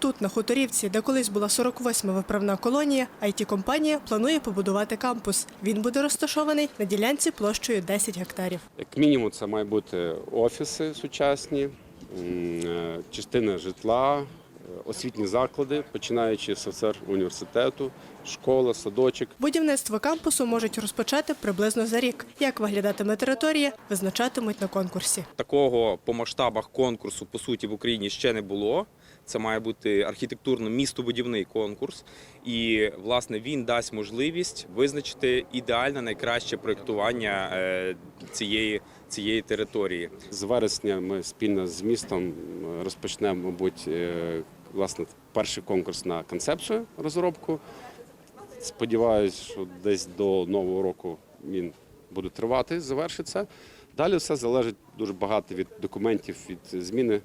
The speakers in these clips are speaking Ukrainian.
Тут, на Хуторівці, де колись була 48-ма виправна колонія, it компанія планує побудувати кампус. Він буде розташований на ділянці площею 10 гектарів. Як мінімум, це мають бути офіси сучасні, е, частина житла, освітні заклади, починаючи з СССР університету, школа, садочок. Будівництво кампусу можуть розпочати приблизно за рік. Як виглядатиме територія, визначатимуть на конкурсі. Такого по масштабах конкурсу по суті в Україні ще не було. Це має бути архітектурно-містобудівний конкурс, і власне він дасть можливість визначити ідеальне найкраще проєктування е, цієї, цієї території. З вересня ми спільно з містом е, розпочнемо, мабуть, е, власне, перший конкурс на концепцію розробку. Сподіваюсь, що десь до нового року він буде тривати, завершиться. Далі все залежить дуже багато від документів, від зміни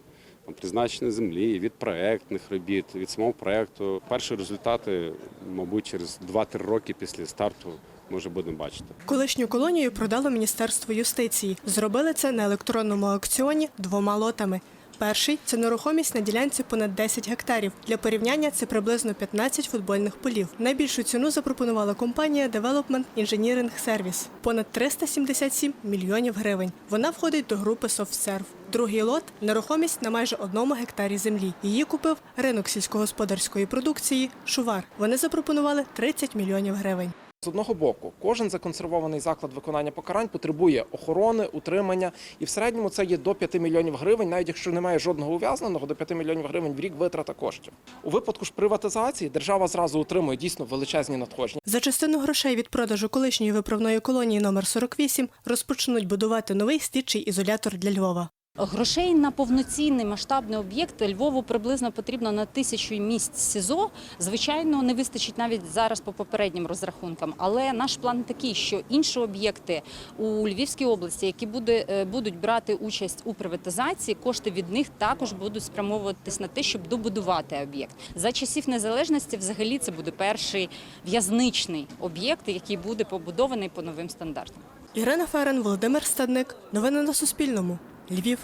призначення землі, від проектних робіт, від самого проекту. Перші результати, мабуть, через 2-3 роки після старту ми вже будемо бачити. Колишню колонію продало Міністерство юстиції. Зробили це на електронному аукціоні двома лотами. Перший це нерухомість на ділянці понад 10 гектарів. Для порівняння це приблизно 15 футбольних полів. Найбільшу ціну запропонувала компанія Development Engineering Service – понад 377 мільйонів гривень. Вона входить до групи SoftServe. Другий лот нерухомість на майже одному гектарі землі. Її купив ринок сільськогосподарської продукції Шувар. Вони запропонували 30 мільйонів гривень. З одного боку, кожен законсервований заклад виконання покарань потребує охорони, утримання, і в середньому це є до 5 мільйонів гривень, навіть якщо немає жодного ув'язненого, до 5 мільйонів гривень в рік витрата коштів. У випадку ж приватизації держава зразу утримує дійсно величезні надходження. За частину грошей від продажу колишньої виправної колонії номер 48 розпочнуть будувати новий слідчий ізолятор для Львова. Грошей на повноцінний масштабний об'єкт Львову приблизно потрібно на тисячу місць СІЗО. Звичайно, не вистачить навіть зараз по попереднім розрахункам. Але наш план такий, що інші об'єкти у Львівській області, які буде, е, будуть брати участь у приватизації, кошти від них також будуть спрямовуватись на те, щоб добудувати об'єкт. За часів незалежності, взагалі, це буде перший в'язничний об'єкт, який буде побудований по новим стандартам. Ірина Ферен, Володимир Стадник. Новини на Суспільному. Львів.